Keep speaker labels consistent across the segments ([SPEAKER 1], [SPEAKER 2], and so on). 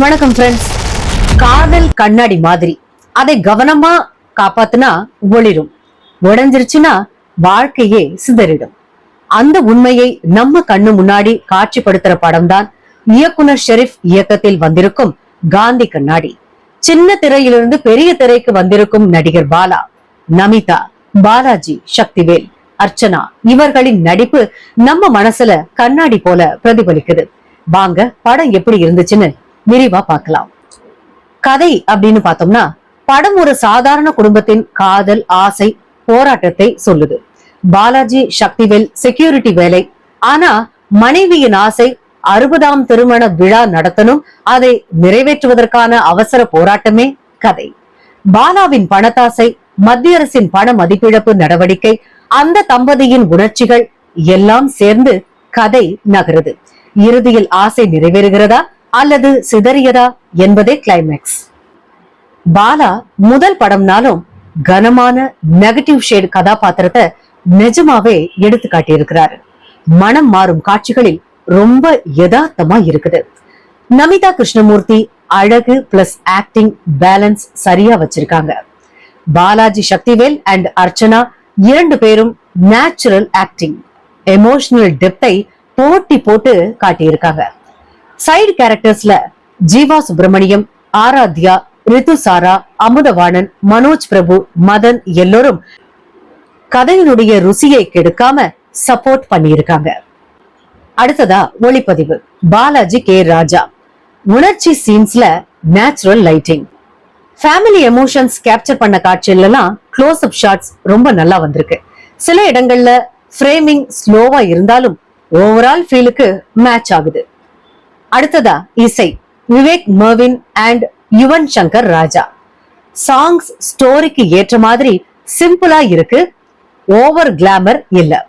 [SPEAKER 1] வணக்கம் ஃப்ரெண்ட்ஸ் காதல் கண்ணாடி மாதிரி. அதை கவனமா காப்பாத்துனா ஒளிரும். உடஞ்சிருச்சுன்னா வாழ்க்கையே சிதறிடும். அந்த உண்மையை நம்ம கண்ணு முன்னாடி காட்சிப்படுத்துற படம் தான் இயக்குனர் ஷெரீப் இயக்கத்தில் வந்திருக்கும் காந்தி கண்ணாடி. சின்ன திரையிலிருந்து பெரிய திரைக்கு வந்திருக்கும் நடிகர் பாலா நமிதா பாலாஜி சக்திவேல் அர்ச்சனா இவர்களின் நடிப்பு நம்ம மனசுல கண்ணாடி போல பிரதிபலிக்குது. வாங்க படம் எப்படி இருந்துச்சுன்னு விரிவா பார்க்கலாம். கதை அப்படின்னு பார்த்தோம்னா படம் ஒரு சாதாரண குடும்பத்தின் காதல் ஆசை போராட்டத்தை சொல்லுது. பாலாஜி சக்திவேல் செக்யூரிட்டி வேலை. ஆனா மனைவியின் ஆசை அறுபதாம் திருமண விழா நடத்தணும் அதை நிறைவேற்றுவதற்கான அவசர போராட்டமே கதை. பாலாவின் பணத்தாசை மத்திய அரசின் பண மதிப்பிழப்பு நடவடிக்கை அந்த தம்பதியின் உணர்ச்சிகள் எல்லாம் சேர்ந்து கதை நகருது. இறுதியில் ஆசை நிறைவேறுகிறதா? அல்லது சிதறியதா என்பதே கிளைமேக்ஸ் பாலா முதல் படம்னாலும் கனமான நெகட்டிவ் ஷேட் கதாபாத்திரத்தை நிஜமாவே எடுத்து காட்டியிருக்கிறாரு. மனம் மாறும் காட்சிகளில் ரொம்ப யதார்த்தமா இருக்குது. நமிதா கிருஷ்ணமூர்த்தி அழகு பிளஸ் ஆக்டிங் பேலன்ஸ் சரியா வச்சிருக்காங்க. பாலாஜி சக்திவேல் அண்ட் அர்ச்சனா இரண்டு பேரும் நேச்சுரல் ஆக்டிங் எமோஷனல் டெப்தை போட்டி போட்டு காட்டியிருக்காங்க. சைடு கேரக்டர்ஸ்ல ஜீவா சுப்பிரமணியம் ஆராத்யா ரிதுசாரா அமுதவாணன் மனோஜ் பிரபு மதன் எல்லோரும் கதையினுடைய ருசியை கெடுக்காம சப்போர்ட் பண்ணியிருக்காங்க. அடுத்ததா ஒளிப்பதிவு. பாலாஜி கே. ராஜா. உணர்ச்சி சீன்ஸ்ல natural lighting family emotions capture பண்ண காட்சியில எல்லாம் க்ளோஸ் அப் ஷாட்ஸ் ரொம்ப நல்லா வந்திருக்கு. சில இடங்கள்ல ஃப்ரேமிங் ஸ்லோவா இருந்தாலும் ஓவரால் ஃபீலுக்கு மேட்ச் ஆகுது. அடுத்ததா இசை. Vivek Mervin and Yuvan Shankar Raja. Songs ஸ்டோரிக்கு ஏற்ற மாதிரி சிம்பிளா இருக்கு. ஓவர் கிளாமர் இல்ல.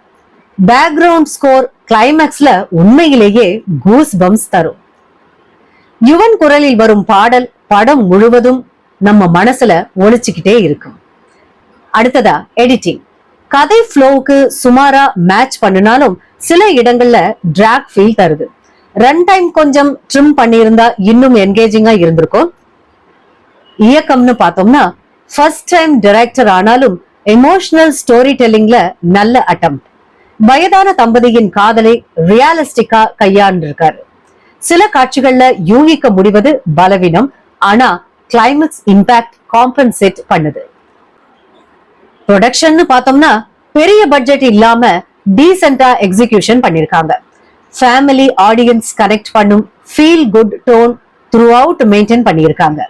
[SPEAKER 1] பேக்ரவுண்ட் ஸ்கோர் கிளைமேக்ஸ்ல உண்மையிலேயே கூஸ் பம்ஸ் தரும். யுவன் குரலில் வரும் பாடல் படம் முழுவதும் நம்ம மனசுல ஒழிச்சுக்கிட்டே இருக்கும். அடுத்ததா எடிட்டிங் கதை ஃப்ளோவுக்கு சுமாரா மேட்ச் பண்ணினாலும் சில இடங்கள்ல டிராக் ஃபீல் தருது. ரன் டைம் கொஞ்சம் ட்ரிம் பண்ணியிருந்தா இன்னும் என்கேஜிங்கா இருந்திருக்கும். இயக்கம்னு பார்த்தோம்னா ஃபர்ஸ்ட் டைம் டைரக்டர் ஆனாலும் எமோஷனல் ஸ்டோரி டெல்லிங்ல நல்ல அட்டம். வயதான தம்பதியின் காதலை ரியாலிஸ்டிக்கா கையாண்டிருக்காரு. சில காட்சிகள்ல யூகிக்க முடிவது பலவீனம். ஆனா கிளைமேக்ஸ் இம்பாக்ட் காம்பன்சேட் பண்ணுது. ப்ரொடக்ஷன் பார்த்தோம்னா பெரிய பட்ஜெட் இல்லாம டீசென்டா எக்ஸிகியூஷன் பண்ணிருக்காங்க. ஃபேமிலி ஆடியன்ஸ் கனெக்ட் பண்ணும் feel good tone throughout maintain பண்ணியிருக்காங்க.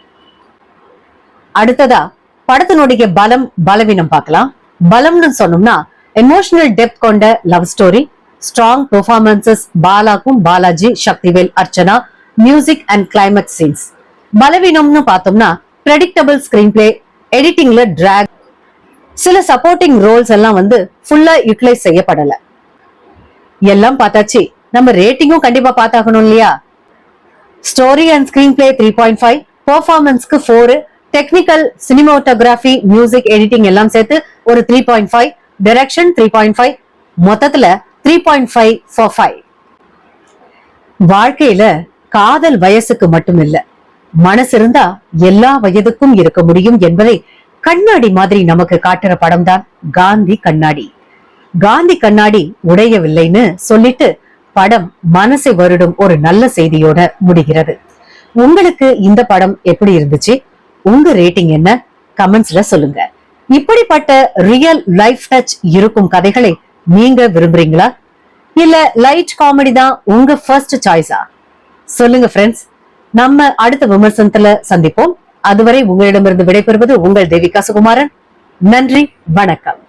[SPEAKER 1] அடுத்ததா படத்தினுடைய பலம் பலவீனம் பார்க்கலாம். பலம்னு சொன்னோம்னா எமோஷனல் டெப்த் கொண்ட love story strong performances பாலாக்கும் Balaji Sakthivel Archana music and climax scenes பலவீனம்னு பார்த்தோம்னா ப்ரெடிக்டபிள் ஸ்கிரீன் பிளே எடிட்டிங்ல டிராக் சில சப்போர்ட்டிங் ரோல்ஸ் எல்லாம் வந்து ஃபுல்லா யூட்டிலைஸ் செய்யப்படல. எல்லாம் பார்த்தாச்சு நம்ம ரேட்டிங்கும் கண்டிப்பா பார்த்தாகணும் இல்லையா? Story and screenplay three point five பெர்ஃபார்மன்ஸ்க்கு four technical cinematography music editing எல்லாம் சேர்த்து ஒரு three point five direction three point five மொத்தத்துல three point five four five வாழ்க்கையில காதல் வயசுக்கு மட்டும் இல்ல மனசு இருந்தா எல்லா வயதுக்கும் இருக்க முடியும் என்பதை கண்ணாடி மாதிரி நமக்கு காட்டுற படம் தான் காந்தி கண்ணாடி. காந்தி கண்ணாடி உடையவில்லைன்னு சொல்லிட்டு படம் மனசை வருடும் ஒரு நல்ல செய்தியோட முடிகிறது. உங்களுக்கு இந்த படம் எப்படி இருந்துச்சு? உங்க ரேட்டிங் என்ன? கமெண்ட்ஸ்ல சொல்லுங்க. இப்படிப்பட்ட ரியல் லைஃப் டச் இருக்கும் கதைகளை நீங்க விரும்புறீங்களா? இல்ல லைட் காமெடி தான் உங்க ஃபர்ஸ்ட் சாய்ஸா சொல்லுங்க ஃப்ரெண்ட்ஸ் நம்ம அடுத்த விமர்சனத்துல சந்திப்போம். அதுவரை உங்களிடமிருந்து விடைபெறுவது உங்கள் தேவிகா சுகுமாரன். நன்றி வணக்கம்.